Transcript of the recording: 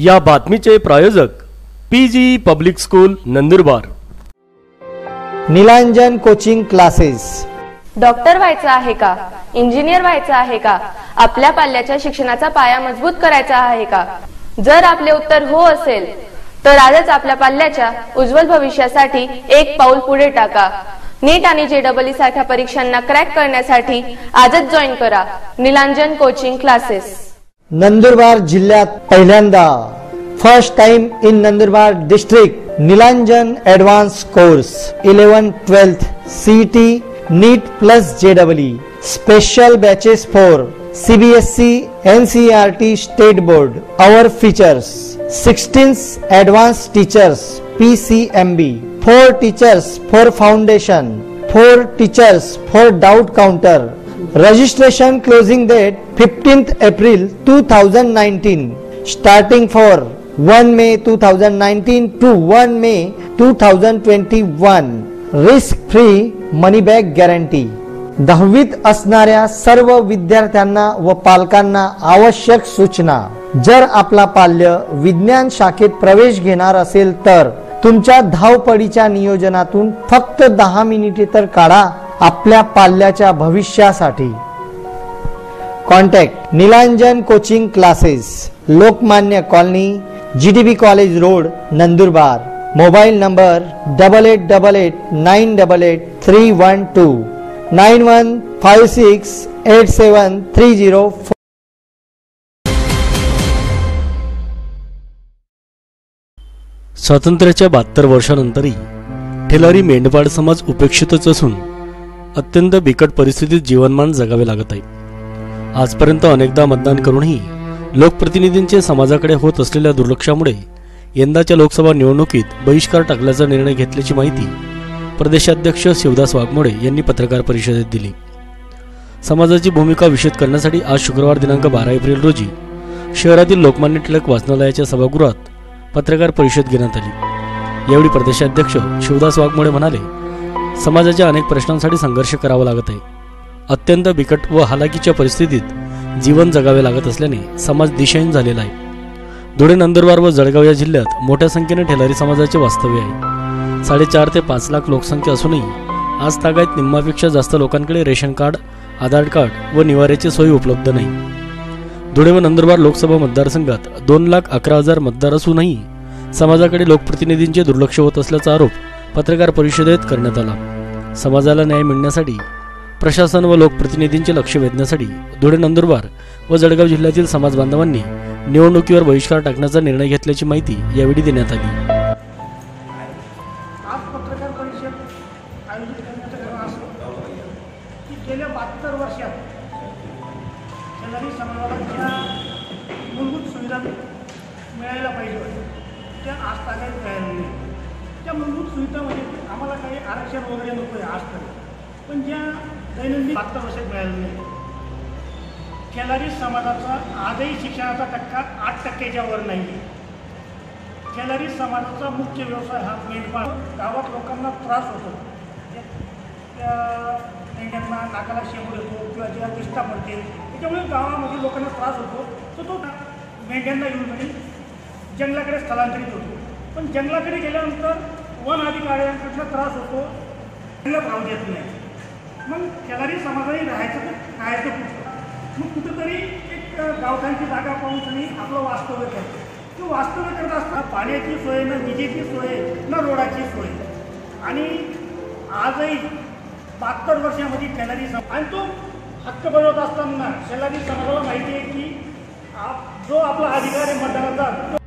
या बातमीचे प्रायोजक P G public school Nandurbar. Nilanjan coaching classes. Doctor व्हायचं आहे का? इंजिनियर व्हायचं आहे का? आपल्या पाल्याच्या शिक्षणाचा पाया मजबूत करायचा आहे का? जर आपले उत्तर हो असेल तर आजच आपल्या पाल्याच्या उज्ज्वल भविष्यासाठी एक पाऊल पुढे टाका. नीट आणि जेडबलई सारख्या परीक्षांना क्रॅक करण्यासाठी आजच जॉईन करा. निलांजन कोचिंग क्लासेस. नंदुरबार जिल्ह्यात पहिल्यांदा first time in Nandurbar district Nilanjan advance course eleven twelfth CET NEET plus जेडबलई special batches for CBSE NCERT state board our features sixteen advance teachers P C M B four teachers for foundation four teachers for doubt counter registration closing date 15th April 2019 starting for 1 May 2019 to 1 May 2021 risk free money back guarantee दहावीत असणाऱ्या सर्व विद्यार्थ्यांना व पालकांना आवश्यक सूचना. जर आपला पाल्य विज्ञान शाखेत प्रवेश घेणार असेल तर तुमच्या धावपडीच्या नियोजनातून फक्त दहा मिनिटे तर काढा. आपल्या पाल्याच्या भविष्यासाठी. Contact Nilanjan coaching classes Lokmanya colony G D B college road Nandurbar. Mobile number double eight double eight nine double eight three one two nine one five six eight seven three zero स्वातंत्र्याच्या बहात्तर वर्षानंतरही ठेलारी मेंढपाळ समाज उपेक्षितच असून अत्यंत बिकट परिस्थितीत जीवनमान जगावे लागत आहे. आजपर्यंत अनेकदा मतदान करूनही लोकप्रतिनिधींचे समाजाकडे होत असलेल्या दुर्लक्षामुळे यंदाच्या लोकसभा निवडणुकीत बहिष्कार टाकल्याचा निर्णय घेतल्याची माहिती प्रदेशाध्यक्ष शिवदास वाघमोडे यांनी पत्रकार परिषदेत दिली. समाजाची भूमिका विषद करण्यासाठी आज शुक्रवार दिनांक बारा एप्रिल रोजी शहरातील लोकमान्य टिळक वाचनालयाच्या सभागृहात पत्रकार परिषद घेण्यात आली. यावेळी प्रदेशाध्यक्ष शिवदास वाघमोडे म्हणाले समाजाच्या अनेक प्रश्नांसाठी संघर्ष करावा लागत आहे. अत्यंत बिकट व हालाकीच्या परिस्थितीत जीवन जगावे लागत असल्याने समाज दिशाहीन झालेला आहे. धुळे नंदुरबार व जळगाव या जिल्ह्यात मोठ्या संख्येने ठेलारी समाजाचे वास्तव्य आहे. साडेचार ते पाच लाख लोकसंख्या असूनही आज तागायत निम्मापेक्षा जास्त लोकांकडे रेशन कार्ड आधार कार्ड व निवाऱ्याची सोयी उपलब्ध नाही. धुळे व नंदुरबार लोकसभा मतदारसंघात दोन लाख अकरा हजार मतदार असूनही समाजाकडे लोकप्रतिनिधींचे दुर्लक्ष होत असल्याचा आरोप पत्रकार परिषदेत करण्यात आला. समाजाला न्याय मिळण्यासाठी प्रशासन व लोकप्रतिनिधींचे लक्ष वेधण्यासाठी धुळे नंदुरबार व जळगाव जिल्ह्यातील समाज बांधवांनी निवडणुकीवर बहिष्कार टाकण्याचा निर्णय घेतल्याची माहिती यावेळी देण्यात आली. मूलभूत सुविधा मिळायला पाहिजे होत्या. त्या आज तागायत मिळाल्या नाही त्या मूलभूत सुविधामध्ये आम्हाला काही आरक्षण वगैरे नको आहे आज तरी. पण ज्या दैनंदिन बहात्तर वर्षात मिळालं नाही खेलारी समाजाचा आजही शिक्षणाचा टक्का आठ टक्क्याच्या वर नाही आहे खेलारी समाजाचा मुख्य व्यवसाय हा मेंढपाळ. गावात लोकांना त्रास होतो. त्या मेंढ्यांना नाकाला शेंबूड येतो किंवा ज्या दिष्टा पडते त्याच्यामुळे गावामध्ये लोकांना त्रास होतो. तर तो मेंढ्यांना येऊन जंगलाकडे स्थलांतरित होतो. पण जंगलाकडे गेल्यानंतर वन अधिकाऱ्यांपेक्षा त्रास होतो त्यांना भाव देत नाही. मग शेजारी समाजाने राहायचं तर राहायचं कुठं मग कुठंतरी एक गावठांची जागा पाहून त्यांनी आपलं वास्तव्य करतो तो वास्तव्य करत असताना पाण्याची सोय ना विजेची सोय ना रोडाची सोय. आणि आजही बहात्तर वर्षामध्ये शेलारी सम आणि तो हक्क बनवत असताना शेलारी समाजाला माहिती आहे की आप जो आपला अधिकार आहे मतदानाचा तो